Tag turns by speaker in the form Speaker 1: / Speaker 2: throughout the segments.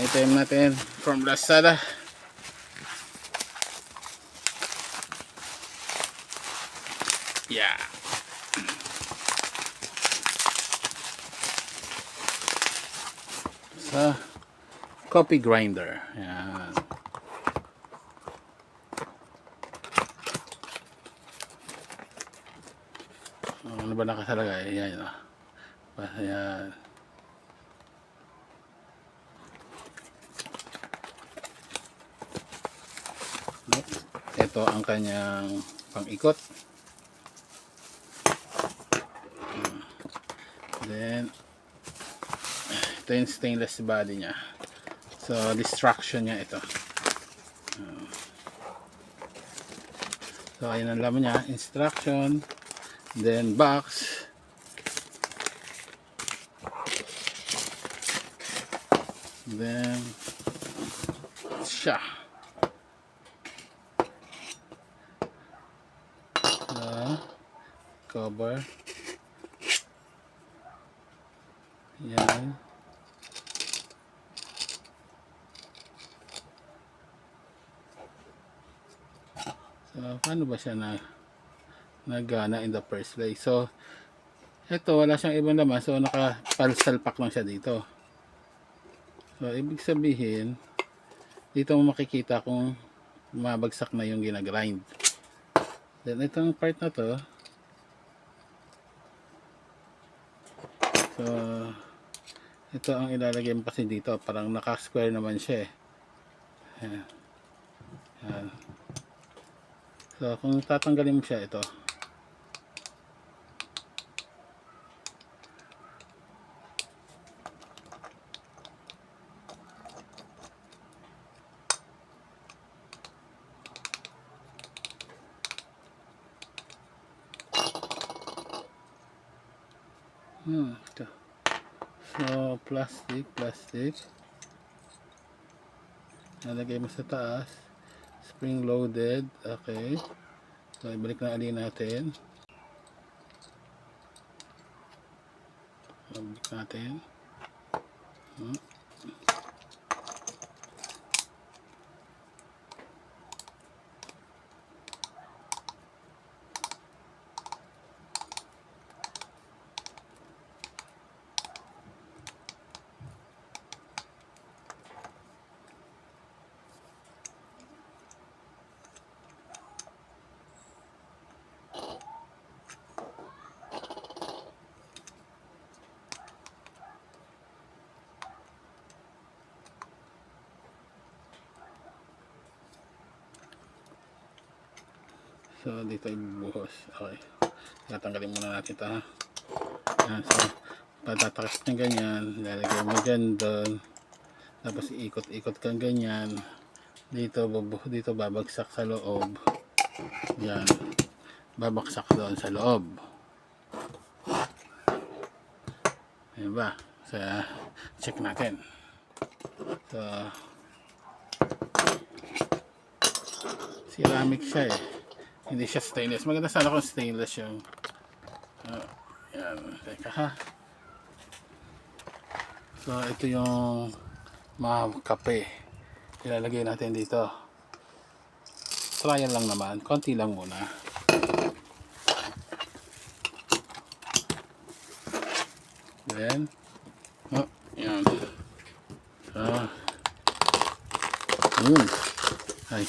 Speaker 1: item natin from Lazada. Yeah. Sa coffee grinder. Yan. Ano ba nakasalagay? Yan. oh. Ayan. Ito ang kanyang pang-ikot. Then, ito yung stainless body niya. So, distraction niya ito. So, ayun ang laman niya. Instruction. Then, box. Then, siya. Uh, cover. Yan. So, paano ba siya na nagana in the first place? So, ito, wala siyang ibang laman. So, naka-salpak lang siya dito. So, ibig sabihin, dito mo makikita kung mabagsak na yung ginagrind. Then, itong part na to, so, ito ang ilalagay mo kasi dito. Parang naka-square naman siya eh. Ayan. Ayan. So, kung tatanggalin mo siya, ito. Hmm, ito. So, plastic, plastic. Nalagay mo sa taas. Spring loaded. Okay. So, ibalik na alin natin. Ibalik natin. Hmm. So, dito ibubuhos. Okay. Tatanggalin muna natin ito. ha. Yan. So, patatakip ng ganyan. Lalagay mo dyan doon. Tapos iikot-ikot kang ganyan. Dito, bubu dito babagsak sa loob. Yan. Babaksak doon sa loob. Ayan ba? So, check natin. So, ceramic siya eh. Hindi siya stainless. Maganda sana kung stainless yung uh, yan. Teka ha. So, ito yung mga kape. Ilalagay natin dito. Trial lang naman. Konti lang muna. Then, oh, yan. So, yun. Ay.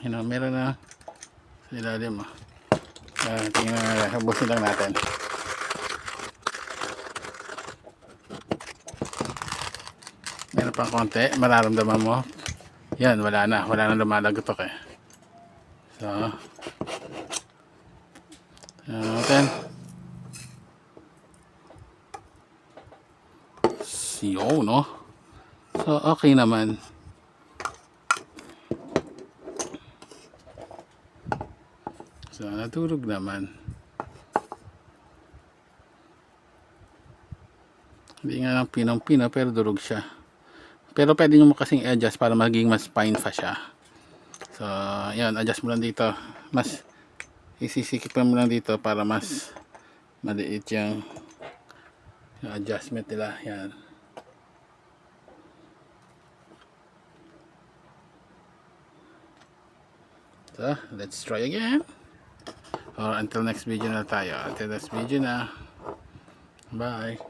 Speaker 1: Yun o, meron na sa ilalim o. Uh, tingnan na, habusin lang natin. Meron pang konti, mararamdaman mo. Yan, wala na. Wala na lumalagotok eh. So, tingnan natin. Siyo, no? So, okay naman. So, natulog naman. Hindi nga lang pinong-pino pero durog siya. Pero pwede nyo kasing i-adjust para maging mas fine fa siya. So, yan, adjust mo lang dito. Mas isisikip mo lang dito para mas maliit yung, yung adjustment nila. Yan. So, let's try again. Or until next video na tayo. Until next video na. Bye.